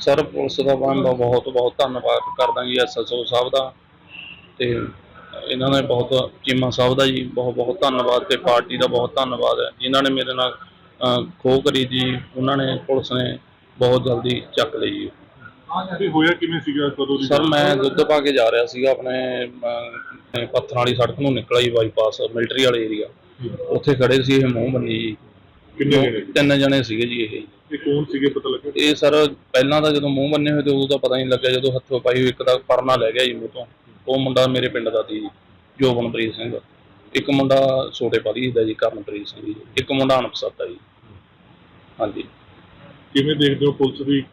Sir police ਦਾ ਮੈਂ ਬਹੁਤ ਬਹੁਤ ਧੰਨਵਾਦ ਕਰਦਾ ਜੀ ਐਸਐਸਓ ਸਾਹਿਬ ਦਾ ਤੇ ਇਹਨਾਂ ਨੇ ਬਹੁਤ ਚੀਮਾ ਸਾਹਿਬ ਦਾ ਜੀ ਬਹੁਤ ਬਹੁਤ ਧੰਨਵਾਦ ਤੇ ਪਾਰਟੀ ਦਾ ਬਹੁਤ ਧੰਨਵਾਦ ਹੈ। ਜਿਨ੍ਹਾਂ ਨੇ ਮੇਰੇ ਨਾਲ ਖੋਹ ਕਰੀ ਜੀ ਉਹਨਾਂ ਨੇ ਪੁਲਿਸ ਨੇ ਬਹੁਤ ਜਲਦੀ ਚੱਕ ਲਈ ਜੀ। ਹੋਇਆ ਕਿਵੇਂ ਸੀਗਾ? ਕਦੋਂ ਦੀ ਸਰ ਮੈਂ ਦੁੱਧ ਪਾ ਕੇ ਜਾ ਰਿਹਾ ਸੀਗਾ ਆਪਣੇ ਪੱਥਰਾਂ ਵਾਲੀ ਸੜਕ ਨੂੰ ਨਿਕਲਿਆ ਜੀ ਬਾਈਪਾਸ ਮਿਲਟਰੀ ਵਾਲੇ ਏਰੀਆ। ਉੱਥੇ ਖੜੇ ਸੀ ਇਹ ਮੂੰਹ ਬੰਨੀ ਜੀ। ਕਿੰਨੇ ਜਣੇ ਤਿੰਨ ਜਣੇ ਸੀਗੇ ਜੀ ਇਹ। ਇਹ ਕੌਣ ਸੀਗੇ ਪਤਾ ਲੱਗਿਆ? ਇਹ ਸਰ ਪਹਿਲਾਂ ਤਾਂ ਜਦੋਂ ਮੂੰਹ ਬੰਨੇ ਹੋਏ ਤੇ ਉਦੋਂ ਤਾਂ ਪਤਾ ਨਹੀਂ ਲੱਗਿਆ ਜਦੋਂ ਹੱਥੋਂ ਪਾਈ ਹੋਈ ਇੱਕ ਦਾ ਪਰਨਾ ਲੈ ਗਿਆ ਜੀ ਮੂੰਹ ਤੋਂ। ਉਹ ਮੁੰਡਾ ਮੇਰੇ ਪਿੰਡ ਦਾ ਸੀ ਜੀ ਜੋਬਨਪ੍ਰੀਤ ਸਿੰਘ। ਇੱਕ ਮੁੰਡਾ ਛੋਟੇ ਪਰੀ ਦਾ ਜੀ ਕਰਨਪ੍ਰੀਤ ਸਿੰਘ ਜੀ। ਇੱਕ ਮੁੰਡਾ ਅਨਪਸਤ ਜੀ। ਹਾਂਜੀ। ਕਿਵੇਂ ਦੇਖਦੇ ਹੋ ਪੁਲਿਸ ਦੀ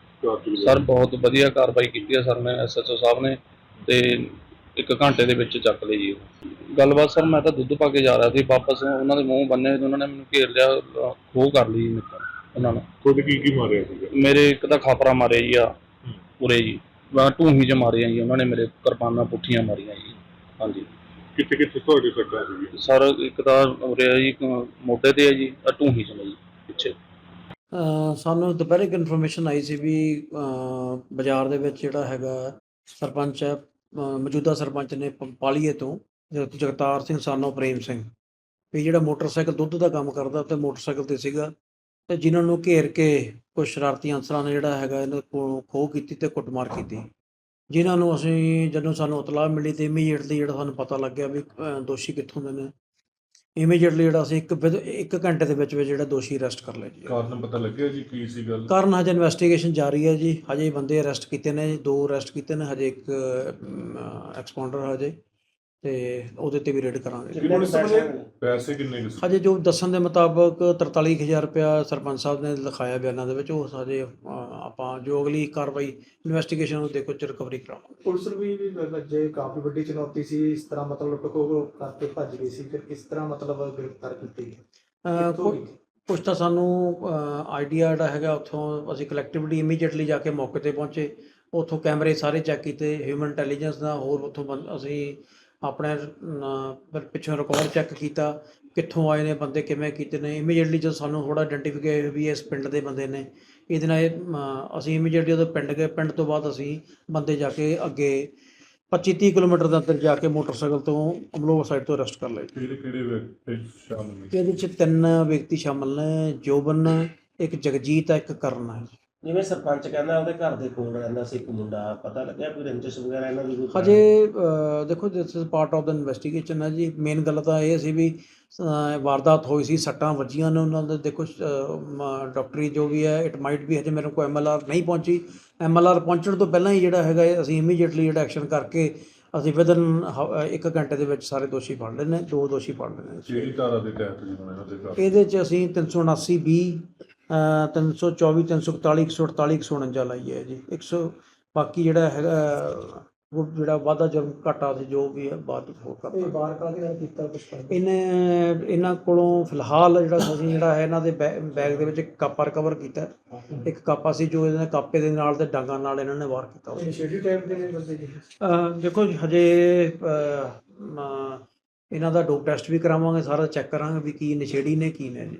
ਸਰ ਬਹੁਤ ਵਧੀਆ ਕਾਰਵਾਈ ਕੀਤੀ ਹੈ ਸਰ ਨੇ ਐਸਐਚਓ ਸਾਹਿਬ ਨੇ। ਤੇ ਇੱਕ ਘੰਟੇ ਦੇ ਵਿੱਚ ਚੱਕ ਲਈ ਜੀ। ਉਹ। ਗੱਲਬਾਤ ਸਰ ਮੈਂ ਤਾਂ ਦੁੱਧ ਪਾ ਕੇ ਜਾ ਰਿਹਾ ਸੀ ਵਾਪਸ ਉਹਨਾਂ ਦੇ ਮੂੰਹ ਬੰਨੇ ਹੋਏ ਤੇ ਉਹਨਾਂ ਨੇ ਮੈਨੂੰ ਘੇਰ ਲਿਆ ਅ, ਖੋਹ ਕਰ ਲਈ ਮੇਰੇ ਤੋਂ ਉਹਨਾਂ ਨੇ ਤੁਹਾਡੇ ਕੀ ਕੀ ਮਾਰਿਆ ਸੀਗਾ ਮੇਰੇ ਇੱਕ ਤਾਂ ਖਾਪਰਾ ਮਾਰਿਆ ਜੀ ਆ ਪੂਰੇ ਜੀ। ਮੈਂ ਢੂਹੀ ਚ ਮਾਰਿਆ ਜੀ ਉਹਨਾਂ ਨੇ ਮੇਰੇ ਕਿਰਪਾਨਾਂ ਪੁੱਠੀਆਂ ਮਾਰੀਆਂ ਜੀ। ਹਾਂਜੀ। ਕਿੱਥੇ ਕਿੱਥੇ ਤੁਹਾਡੇ ਸੱਟਾਂ ਸੀਗੀਆਂ ਸਰ ਇੱਕ ਤਾਂ ਉਰੇ ਆ ਜੀ ਇੱਕ ਮੋਢੇ ਤੇ ਹੈ ਜੀ ਆ ਢੂਹੀ ਚ ਨੇ ਜੀ ਪਿੱਛੇ। ਅ, ਸਾਨੂੰ ਦੁਪਹਿਰੇ ਇਨਫੋਰਮੇਸ਼ਨ ਆਈ ਸੀ ਵੀ ਬਾਜ਼ਾਰ ਦੇ ਵਿੱਚ ਜਿਹੜਾ ਹੈਗਾ ਸਰਪੰਚ ਹੈ ਮੌਜੂਦਾ ਸਰਪੰਚ ਨੇ ਪਾਲੀਏ ਤੋਂ ਜਗਤਾਰ ਸਿੰਘ ਸਾਨੋ ਪ੍ਰੇਮ ਸਿੰਘ ਵੀ ਜਿਹੜਾ ਮੋਟਰਸਾਈਕਲ ਦੁੱਧ ਦਾ ਕੰਮ ਕਰਦਾ ਤੇ ਮੋਟਰਸਾਈਕਲ ਤੇ ਸੀਗਾ ਤੇ ਜਿਨ੍ਹਾਂ ਨੂੰ ਘੇਰ ਕੇ ਕੁਝ ਸ਼ਰਾਰਤੀ ਅਨਸਰਾਂ ਨੇ ਜਿਹੜਾ ਹੈਗਾ ਇਹਨਾਂ ਕੋਲ ਖੋਹ ਕੀਤੀ ਤੇ ਕੁੱਟਮਾਰ ਕੀਤੀ। ਜਿਨ੍ਹਾਂ ਨੂੰ ਅਸੀਂ ਜਦੋਂ ਸਾਨੂੰ ਇਤਲਾਹ ਮਿਲੀ ਤੇ ਇਮੀਡੀਏਟਲੀ ਜਿਹੜਾ ਸਾਨੂੰ ਪਤਾ ਲੱਗਿਆ ਵੀ ਦੋਸ਼ੀ ਕਿੱਥੋਂ ਦੇ ਨੇ ਇਮੀਡੀਏਟਲੀ ਜਿਹੜਾ ਅਸੀਂ ਇੱਕ ਵਿਦ- ਇੱਕ ਘੰਟੇ ਦੇ ਵਿੱਚ ਵਿੱਚ ਜਿਹੜਾ ਦੋਸ਼ੀ ਅਰੈਸਟ ਕਰ ਲਿਆ ਜੀ। ਕਾਰਨ ਪਤਾ ਲੱਗਿਆ ਜੀ ਕੀ ਸੀ ਗੱਲ? ਕਾਰਨ ਹਜੇ ਇਨਵੈਸਟੀਗੇਸ਼ਨ ਜਾਰੀ ਹੈ ਜੀ। ਹਜੇ ਬੰਦੇ ਅਰੈਸਟ ਕੀਤੇ ਨੇ ਜੀ, ਦੋ ਅਰੈਸਟ ਕੀਤੇ ਨੇ ਹਜੇ ਇੱਕ ਐਕਸਪਾਉਂਡਰ ਹਜੇ। ਤੇ ਉਹਦੇ ਤੇ ਵੀ ਰੇਡ ਕਰਾਂਗੇ। ਪੈਸੇ ਕਿੰਨੇ ਕੁ ਸੀ? ਹਜੇ ਜੋ ਦੱਸਣ ਦੇ ਮੁਤਾਬਕ 43000 ਰੁਪਇਆ ਸਰਪੰਚ ਸਾਹਿਬ ਨੇ ਲਿਖਾਇਆ ਬਿਆਨਾਂ ਦੇ ਵਿੱਚ ਉਹ ਹਜੇ ਆਪਾਂ ਜੋ ਅਗਲੀ ਕਾਰਵਾਈ ਇਨਵੈਸਟੀਗੇਸ਼ਨ ਉਹ ਦੇਖੋ ਚ ਰਿਕਵਰੀ ਕਰਾਵਾਂਗੇ। ਪੁਲਿਸ ਨੂੰ ਵੀ ਜੇ ਕਾਫੀ ਵੱਡੀ ਚੁਣੌਤੀ ਸੀ ਇਸ ਤਰ੍ਹਾਂ ਮਤਲਬ ਖੋਹ ਕਰਕੇ ਭੱਜ ਗਈ ਸੀ ਫਿਰ ਕਿਸ ਤਰ੍ਹਾਂ ਮਤਲਬ ਗ੍ਰਿਫਤਾਰ ਕੀਤੀ ਗਈ? ਅ, ਕਿੱਥੋਂ ਕੁ- ਗਈ? ਕੁਛ ਤਾਂ ਸਾਨੂੰ ਆਈਡੀਆ ਜਿਹੜਾ ਹੈਗਾ ਉੱਥੋਂ ਅਸੀਂ ਕਲੈਕਟਿਵਲੀ ਇਮੀਡੀਏਟਲੀ ਜਾ ਕੇ ਮੌਕੇ ਤੇ ਪਹੁੰਚੇ। ਉੱਥੋਂ ਕੈਮਰੇ ਸਾਰੇ ਚੈੱਕ ਕੀਤੇ ਹਿਊਮਨ ਇੰਟੈਲੀਜੈਂਸ ਦਾ ਹੋਰ ਉੱਥੋਂ ਅਸੀਂ ਆਪਣੇ ਪਿੱਛੋਂ ਰਿਕਾਰਡ ਚੈੱਕ ਕੀਤਾ ਕਿੱਥੋਂ ਆਏ ਨੇ ਬੰਦੇ ਕਿਵੇਂ ਕੀਤੇ ਨੇ। ਇਮੀਡੀਏਟਲੀ ਜਦੋਂ ਸਾਨੂੰ ਥੋੜਾ ਆਇਡੈਂਟੀਫਾਈ ਵੀ ਇਸ ਪਿੰਡ ਦੇ ਬੰਦੇ ਨੇ ਇਹਦੇ ਨਾਲ ਇਹ, ਅਸੀਂ ਇਮੀਡੀਏਟਲੀ ਉਹਦੇ ਪਿੰਡ ਗਏ ਪਿੰਡ ਤੋਂ ਬਾਅਦ ਅਸੀਂ ਬੰਦੇ ਜਾ ਕੇ ਅੱਗੇ 25 30 ਕਿਲੋਮੀਟਰ ਦੇ ਅੰਦਰ ਜਾ ਕੇ ਮੋਟਰਸਾਈਕਲ ਤੋਂ ਅਮਲੋਹ ਸਾਈਡ ਤੋਂ ਅਰੈਸਟ ਕਰ ਲਏ। ਕਿਹੜੇ ਕਿਹੜੇ ਵਿਅਕਤੀ ਸ਼ਾਮਲ ਨੇ? ਇਹਦੇ ਚ ਤਿੰਨ ਵਿਅਕਤੀ ਸ਼ਾਮਲ ਨੇ ਜੋਬਨ ਇੱਕ ਜਗਜੀਤ ਹੈ ਇੱਕ ਕਰਨ ਹੈ ਜਿਵੇਂ ਸਰਪੰਚ ਕਹਿੰਦਾ ਉਹਦੇ ਘਰ ਦੇ ਕੋਲ ਰਹਿੰਦਾ ਸੀ ਇੱਕ ਮੁੰਡਾ ਪਤਾ ਲੱਗਿਆ ਕੋਈ ਰੰਜਿਸ਼ ਵਗੈਰਾ ਇਹਨਾਂ ਦੀ ਕੋਈ ਹਜੇ ਦੇਖੋ ਦਿਸ ਇਜ਼ ਪਾਰਟ ਆਫ ਦਾ ਇਨਵੈਸਟੀਗੇਸ਼ਨ ਹੈ ਜੀ। ਮੇਨ ਗੱਲ ਤਾਂ ਇਹ ਸੀ ਵੀ ਵਾਰਦਾਤ ਹੋਈ ਸੀ ਸੱਟਾਂ ਵੱਜੀਆਂ ਨੇ ਉਹਨਾਂ ਦੇ ਦੇਖੋ ਡਾਕਟਰੀ ਜੋ ਵੀ ਹੈ ਇਟ ਮਾਈਟ ਵੀ ਹਜੇ ਮੇਰੇ ਕੋਲ ਐਮਐਲਆਰ ਨਹੀਂ ਪਹੁੰਚੀ। ਐਮਐਲਆਰ ਪਹੁੰਚਣ ਤੋਂ ਪਹਿਲਾਂ ਹੀ ਜਿਹੜਾ ਹੈਗਾ ਅਸੀਂ ਇਮੀਡੀਏਟਲੀ ਜਿਹੜਾ ਐਕਸ਼ਨ ਕਰਕੇ ਅਸੀਂ ਵਿਦਨ ਇੱਕ ਘੰਟੇ ਦੇ ਵਿੱਚ ਸਾਰੇ ਦੋਸ਼ੀ ਫੜ ਲਏ ਨੇ ਦੋ ਦੋਸ਼ੀ ਫੜ ਲਏ ਨੇ। ਕਿਹੜੀ ਧਾਰਾ ਦੇ ਤਹਿਤ ਇਹਨਾਂ ਦੇ ਘਰ? ਇਹਦੇ ਚ ਅਸੀਂ 379 ਬੀ 324 341 148 149 ਲਾਈ ਹੈ ਜੀ। 100 ਬਾਕੀ ਜਿਹੜਾ ਹੈਗਾ ਉਹ ਜਿਹੜਾ ਵਾਧਾ ਜਰਮ ਘਾਟਾ ਸੀ ਜੋ ਵੀ ਹੈ ਬਾਅਦ ਵਿੱਚ ਹੋਰ ਇਹ ਕਰਦਾ ਬਾਹਰ ਕਾਹਦੇ ਨਾਲ ਕੀਤਾ ਕੁਝ ਕਰ ਇਹਨੇ ਇਹਨਾਂ ਕੋਲੋਂ ਫਿਲਹਾਲ ਜਿਹੜਾ ਅਸੀਂ ਜਿਹੜਾ ਹੈ ਇਹਨਾਂ ਦੇ ਬੈ- ਬੈਗ ਦੇ ਵਿੱਚ ਇੱਕ ਕਾਪਾ ਰਿਕਵਰ ਕੀਤਾ। ਹੈ। ਇੱਕ ਕਾਪਾ ਸੀ ਜੋ ਇਹਨਾਂ ਨੇ ਕਾਪੇ ਦੇ ਨਾਲ ਤੇ ਡਾਂਗਾਂ ਨਾਲ ਇਹਨਾਂ ਨੇ ਵਾਰ ਕੀਤਾ। ਇਹ ਸ਼ੇਡੀ ਟਾਈਪ ਦੇ ਨੇ ਬੰਦੇ ਜੀ। ਅਹ ਦੇਖੋ ਜੀ, ਹਜੇ ਅਹ, ਮ, ਇਹਨਾਂ ਦਾ ਡੋਪ ਟੈਸਟ ਵੀ ਕਰਾਵਾਂਗੇ ਸਾਰਾ ਚੈੱਕ ਕਰਾਂਗੇ ਵੀ ਕੀ ਨਸ਼ੇੜੀ ਨੇ ਕੀ ਨੇ ਜੀ।